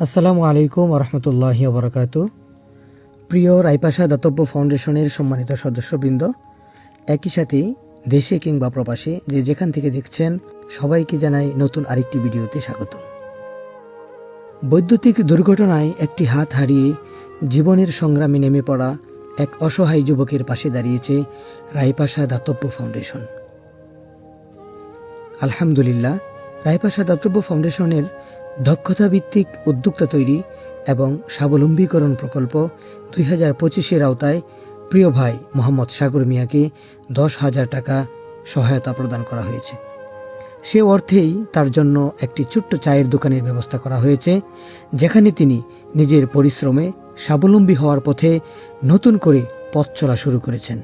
আসসালামু আলাইকুম রহমতুল্লাহি ওবরাকাত। প্রিয় রাইপাশা দাতব্য ফাউন্ডেশনের সম্মানিত সদস্যবৃন্দ, একই সাথে দেশে কিংবা প্রবাসে যে যেখান থেকে দেখছেন, সবাইকে জানাই নতুন আরেকটি ভিডিওতে স্বাগত। বৈদ্যুতিক দুর্ঘটনায় একটি হাত হারিয়ে জীবনের সংগ্রামে নেমে পড়া এক অসহায় যুবকের পাশে দাঁড়িয়েছে রাইপাশা দাতব্য ফাউন্ডেশন। আলহামদুলিল্লাহ রায়পাশা দাতব্য ফাউন্ডেশনের দক্ষতা ভিত্তিক উদ্যোক্তা তৈরি এবং স্বাবলম্বীকরণ প্রকল্প দুই হাজার পঁচিশের আওতায় প্রিয় ভাই মোহাম্মদ সাগর মিয়াকে দশ হাজার টাকা সহায়তা প্রদান করা হয়েছে। সে অর্থেই তার জন্য একটি ছোট্ট চায়ের দোকানের ব্যবস্থা করা হয়েছে, যেখানে তিনি নিজের পরিশ্রমে স্বাবলম্বী হওয়ার পথে নতুন করে পথ চলা শুরু করেছেন।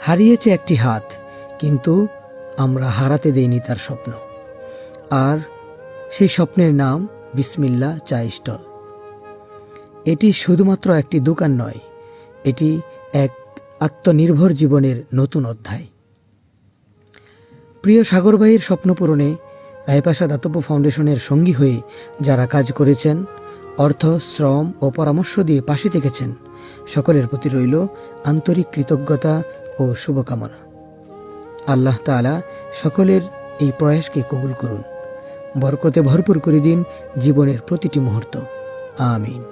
হারিয়েছে একটি হাত, কিন্তু আমরা হারাতে দেইনি তার স্বপ্ন। আর সেই স্বপ্নের নাম বিসমিল্লা চা স্টল। এটি শুধুমাত্র একটি দোকান নয়, এটি এক আত্মনির্ভর জীবনের নতুন অধ্যায়। প্রিয় সাগর ভাইয়ের স্বপ্ন পূরণে রায়পাশা দাতব্য ফাউন্ডেশনের সঙ্গী হয়ে যারা কাজ করেছেন, অর্থ, শ্রম ও পরামর্শ দিয়ে পাশে থেকেছেন, সকলের প্রতি রইল আন্তরিক কৃতজ্ঞতা ও শুভকামনা। আল্লাহ তাআলা সকলের এই প্রয়াসকে কবুল করুন। বরকতে ভরপুর করে দিন জীবনের প্রতিটি মুহূর্ত। আমিন।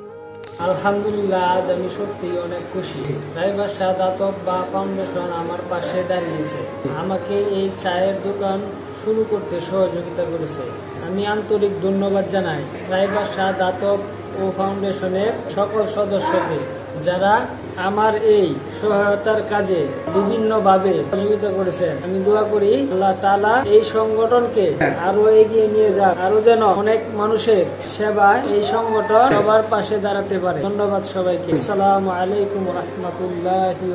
আলহামদুলিল্লাহ, আজ আমি সত্যি অনেক খুশি। রাইবাসা দাতব বা ফাউন্ডেশন আমার পাশে দাঁড়িয়েছে আমাকে এই চায়ের দোকান শুরু করতে সহযোগিতা করেছে। আমি আন্তরিক ধন্যবাদ জানাই রাইবাসা দাতব ও ফাউন্ডেশনের সকল সদস্যকে। যারা আমার এই সহায়তার কাজে বিভিন্নভাবে সহযোগিতা করেছেন আমি দোয়া করি আল্লাহ তালা এই সংগঠনকে আরও এগিয়ে নিয়ে যাক, আরও যেন অনেক মানুষের সেবা এই সংগঠন সবার পাশে দাঁড়াতে পারে। ধন্যবাদ সবাইকে। আসসালামু আলাইকুম রহমতুল্লাহি